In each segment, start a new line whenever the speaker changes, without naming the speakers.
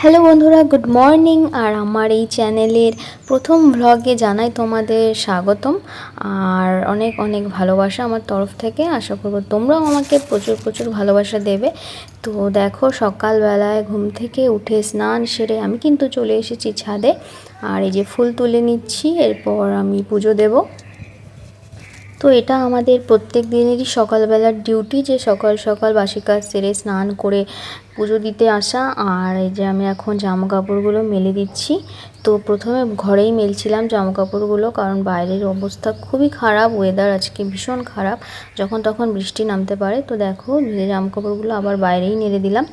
Hello বন্ধুরা, good morning আর আমার এই চ্যানেলের প্রথম ভ্লগে জানাই তোমাদের স্বাগতম আর অনেক অনেক ভালোবাসা আমার তরফ থেকে। আশা করব তোমরাও আমাকে প্রচুর প্রচুর ভালোবাসা দেবে। তো দেখো, সকালবেলায় ঘুম থেকে উঠে স্নান সেরে আমি কিন্তু চলে এসেছি ছাদে। আর এই যে ফুল তুলে নিচ্ছি, এরপর আমি পুজো দেবো। তো এটা আমাদের প্রত্যেক দিনেরই সকালবেলার ডিউটি যে সকাল সকাল বাসি কাজ সেরে স্নান করে পুজো দিতে আসা। আর এই যে আমি এখন জামা কাপড়গুলো মেলে দিচ্ছি। তো প্রথমে ঘরেই মেলছিলাম জামা কাপড়গুলো কারণ বাইরের অবস্থা খুবই খারাপ ওয়েদার আজকে ভীষণ খারাপ। যখন তখন বৃষ্টি নামতে পারে। তো দেখো জামা কাপড়গুলো আবার বাইরেই নেড়ে দিলাম।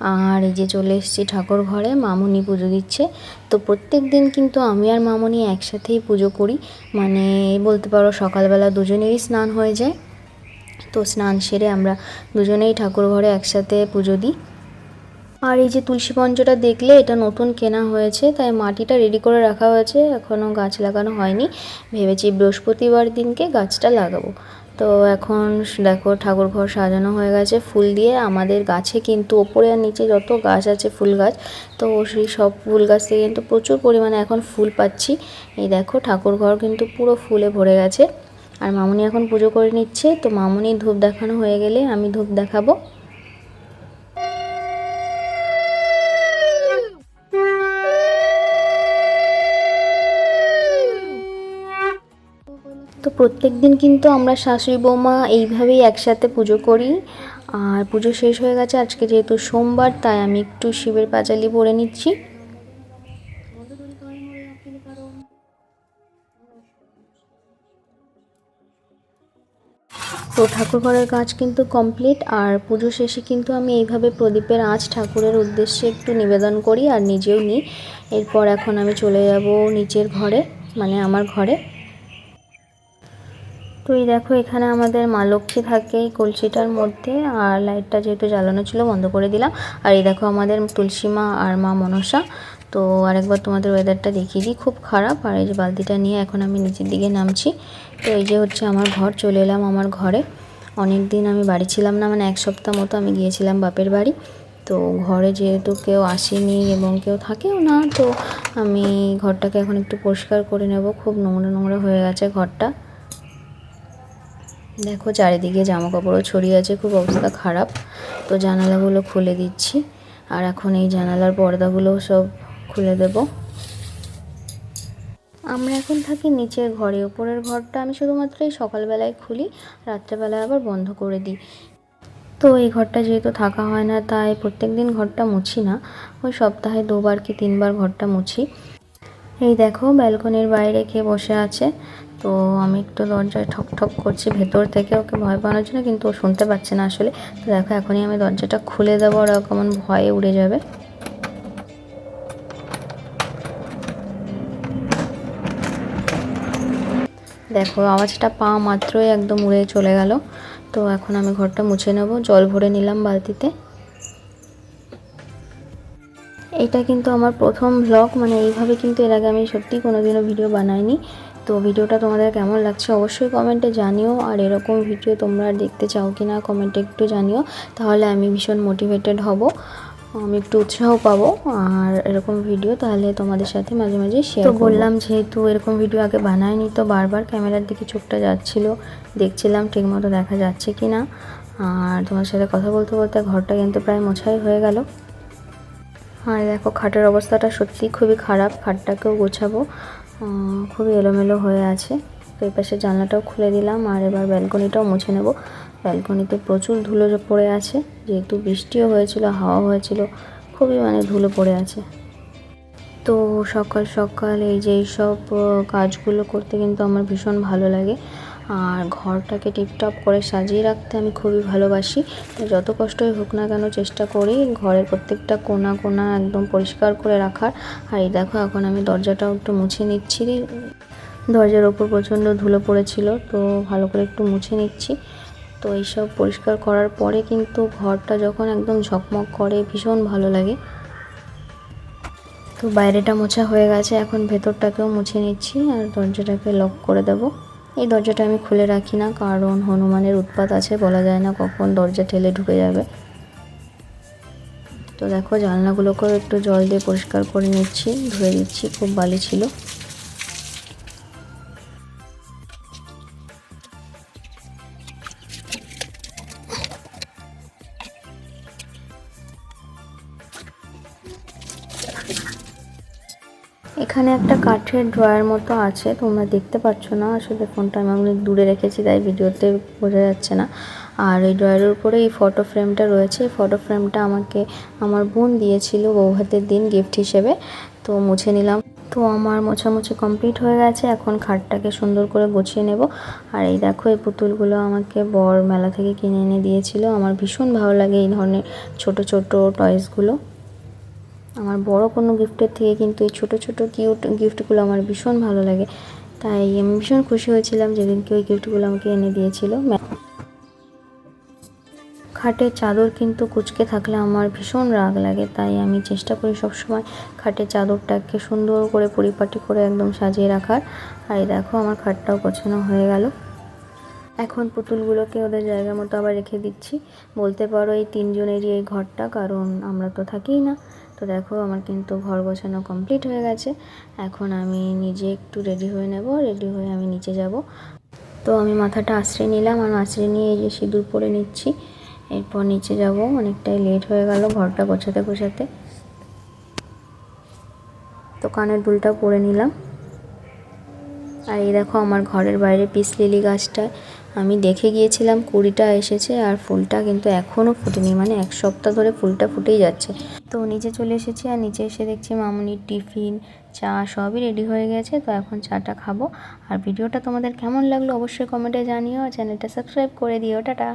আর এই যে চলে এসেছি ঠাকুর ঘরে, মামুনি পুজো দিচ্ছে। তো প্রত্যেক দিন কিন্তু আমি আর মামুনি একসাথেই পুজো করি। মানে বলতে পারো সকালবেলা দুজনেরই স্নান হয়ে যায়। তো স্নান সেরে আমরা দুজনেই ঠাকুর ঘরে একসাথে পুজো দিই। আর এই যে তুলসী পঞ্চটা দেখলে এটা নতুন কেনা হয়েছে, তাই মাটিটা রেডি করে রাখা হয়েছে। এখনও গাছ লাগানো হয়নি। ভেবেছি বৃহস্পতিবার দিনকে গাছটা লাগাবো। তো এখন দেখো ঠাকুর ঘর সাজানো হয়ে গেছে, ফুল দিয়ে। আমাদের গাছে কিন্তু ওপরে আর নিচে যত গাছ আছে ফুল গাছ, তো সেই সব ফুল গাছ থেকে কিন্তু প্রচুর পরিমাণে এখন ফুল পাচ্ছি। এই দেখো ঠাকুর ঘর কিন্তু পুরো ফুলে ভরে গেছে। আর মামুনি এখন পুজো করে নিচ্ছে, তো মামুনি ধূপ দেখানো হয়ে গেলে আমি ধূপ দেখাবো। তো প্রত্যেক দিন কিন্তু আমরা শাশুড়ি বৌমা এইভাবেই একসাথে পুজো করি। আর পুজো শেষ হয়ে গেছে, আজকে যেহেতু সোমবার, তাই আমি একটু শিবের পাঁচালি পরে নিচ্ছি। তো ঠাকুর ঘরের কাজ কিন্তু কমপ্লিট, আর পুজো শেষে কিন্তু আমি এইভাবে প্রদীপের আঁচ ঠাকুরের উদ্দেশ্যে একটু নিবেদন করি আর নিজেও নিই। এরপর এখন আমি চলে যাব নিচের ঘরে মানে আমার ঘরে। তো এই দেখো, এখানে আমাদের মা লক্ষ্মী থাকে এই কলসিটার মধ্যে, আর লাইটটা যেহেতু জ্বালানো ছিল বন্ধ করে দিলাম। আর এই দেখো আমাদের তুলসী মা আর মা মনসা। তো আরেকবার তোমাদের ওয়েদারটা দেখিয়ে দিই, খুব খারাপ। আর এই যে বালতিটা নিয়ে এখন আমি নিচের দিকে নামছি। তো এই যে হচ্ছে আমার ঘর, চলে এলাম আমার ঘরে। অনেক দিন আমি বাড়ি ছিলাম না মানে এক সপ্তাহ মতো আমি গিয়েছিলাম বাপের বাড়ি। তো ঘরে যেহেতু কেউ আসেনি এবং কেউ থাকেও না, তো আমি ঘরটাকে এখন একটু পরিষ্কার করে নেব। খুব নোংরা নোংরা হয়ে গেছে ঘরটা। দেখো চারিদিকে জামা কাপড়ও ছড়িয়ে আছে, খুব অবস্থা খারাপ। তো জানালাগুলো খুলে দিচ্ছি। আর এখন এই জানালার পর্দাগুলো সব খুলে দেব। আমরা এখন থাকি নিচের ঘরে, ওপরের ঘরটা আমি শুধুমাত্র এই সকালবেলায় খুলি রাত্রেবেলায় আবার বন্ধ করে দিই। তো এই ঘরটা যেহেতু থাকা হয় না, তাই প্রত্যেক দিন ঘরটা মুছি না। ওই সপ্তাহে দুবার কি তিনবার ঘরটা মুছি। এই দেখো ব্যালকনির বাইরে কে বসে আছে। তো আমি একটু দরজায় ঠক ঠক করছি, ভেতর থেকে ওকে ভয় পাওয়ানোর জন্য, কিন্তু ও শুনতে পাচ্ছে না আসলে। তো দেখো, এখনই আমি দরজাটা খুলে দেবো আর কেমন ভয়ে উড়ে যাবে। দেখো, আওয়াজটা পা মাত্রই একদম উড়ে চলে গেল। তো এখন আমি ঘরটা মুছে নেব, জল ভরে নিলাম বালতিতে। এটা কিন্তু আমার প্রথম ভ্লগ মানে এইভাবে কিন্তু এর আগে আমি সত্যি কোনোদিনও ভিডিও বানাইনি। তো ভিডিওটা তোমাদের কেমন লাগছে অবশ্যই কমেন্টে জানিও আর এরকম ভিডিও তোমরা দেখতে চাও কি না কমেন্টে একটু জানিও তাহলে আমি ভীষণ মোটিভেটেড হব আমি একটু উৎসাহ পাবো আর এরকম ভিডিও তাহলে তোমাদের সাথে মাঝে মাঝে শেয়ার তো বললাম যেহেতু এরকম ভিডিও আগে বানায়নি তো বারবার ক্যামেরার দিকে চোখটা যাচ্ছিল দেখছিলাম ঠিকমতো দেখা যাচ্ছে কি না আর তোমার সাথে কথা বলতে বলতে ঘরটা কিন্তু প্রায় মোছাই হয়ে গেল। আর দেখো খাটের অবস্থাটা সত্যি খুবই খারাপ খাটটাকেও গোছাবো খুবই এলোমেলো হয়ে আছে। তো এই পাশে জানলাটাও খুলে দিলাম আর এবার ব্যালকনিটাও মুছে নেব। ব্যালকনিতে প্রচুর ধুলো পড়ে আছে। যেহেতু বৃষ্টিও হয়েছিল, হাওয়া হয়েছিল, খুবই মানে ধুলো পড়ে আছে। তো সকাল সকাল এই যে সব কাজগুলো করতে কিন্তু আমার ভীষণ ভালো লাগে। আর ঘরটাকে টিপটপ করে সাজিয়ে রাখতে আমি খুবই ভালোবাসি। যত কষ্টই হোক না কেন চেষ্টা করি ঘরের প্রত্যেকটা কোনা কোনা একদম পরিষ্কার করে রাখার। আর এই দেখো, এখন আমি দরজাটাও একটু মুছে নিচ্ছি। দরজার ওপর প্রচণ্ড ধুলো পড়েছিল, তো ভালো করে একটু মুছে নিচ্ছি। তো এইসব পরিষ্কার করার পরে কিন্তু ঘরটা যখন একদম ঝকমক করে, ভীষণ ভালো লাগে। তো বাইরেটা মোছা হয়ে গেছে, এখন ভেতরটাকেও মুছে নিচ্ছি আর দরজাটাকে লক করে দেবো। এই দরজাটা আমি খুলে রাখি না, কারণ হনুমানের উৎপাত আছে, বলা যায় না কখন দরজা ঠেলে ঢুকে যাবে। তো দেখো, জানলাগুলোকেও একটু জল দিয়ে পরিষ্কার করে নিচ্ছি, ধুয়ে দিচ্ছি, খুব বালি ছিল। এখানে একটা কাঠের ড্রয়ার মতো আছে, তোমরা দেখতে পাচ্ছ না। আসলে ফোনটা আমি অনেক দূরে রেখেছি, তাই ভিডিওতে বোঝা যাচ্ছে না। আর এই ড্রয়ারের উপরে এই ফটো ফ্রেমটা রয়েছে। এই ফটো ফ্রেমটা আমাকে আমার বোন দিয়েছিল বউ হাতের দিন গিফট হিসেবে। তো মুছে নিলাম। তো আমার মোছামুছি কমপ্লিট হয়ে গেছে। এখন খাটটাকে সুন্দর করে গুছিয়ে নেব। আর এই দেখো, এই পুতুলগুলো আমাকে বর মেলা থেকে কিনে এনে দিয়েছিল। আমার ভীষণ ভালো লাগে এই ধরনের ছোট ছোট টয়েসগুলো আমার বড় কোনো গিফটের থেকে কিন্তু এই ছোটো ছোটো কিউট গিফটগুলো আমার ভীষণ ভালো লাগে। তাই আমি ভীষণ খুশি হয়েছিলাম যেদিনকে ওই গিফটগুলো আমাকে এনে দিয়েছিল। খাটের চাদর কিন্তু কুচকে থাকলে আমার ভীষণ রাগ লাগে, তাই আমি চেষ্টা করি সবসময় খাটের চাদরটাকে সুন্দর করে পরিপাটি করে একদম সাজিয়ে রাখার। আর এই দেখো আমার খাটটাও গোছানো হয়ে গেল। এখন পুতুলগুলোকে ওদের জায়গা মতো আবার রেখে দিচ্ছি। বলতে পারো এই তিনজনেরই এই ঘরটা, কারণ আমরা তো থাকিই না। তো দেখো আমার কিন্তু ঘর গোছানো কমপ্লিট হয়ে গেছে। এখন আমি নিজে একটু রেডি হয়ে নেব রেডি হয়ে আমি নিচে যাব। তো আমি মাথাটা আশ্রয় নিলাম, আর আশ্রয় নিয়ে এই যে সিঁদুর পরে নিচ্ছি। এরপর নিচে যাব, অনেকটাই লেট হয়ে গেল ঘরটা গোছাতে গোছাতে। তো কানের দুলটা পরে নিলাম। আর এই দেখো আমার ঘরের বাইরে পিস লিলি গাছটায় আমি দেখে গিয়েছিলাম কুড়িটা এসেছে আর ফুলটা কিন্তু এখনও ফুটেনি মানে এক সপ্তাহ ধরে ফুলটা ফুটেই যাচ্ছে। তো নিচে চলে এসেছি আর নিচে এসে দেখছি মামুনির টিফিন, চা সবই রেডি হয়ে গেছে, তো এখন চাটা খাব। আর ভিডিওটা তোমাদের কেমন লাগল অবশ্যই কমেন্টে জানিও, চ্যানেলটা সাবস্ক্রাইব করে দিও, টাটা।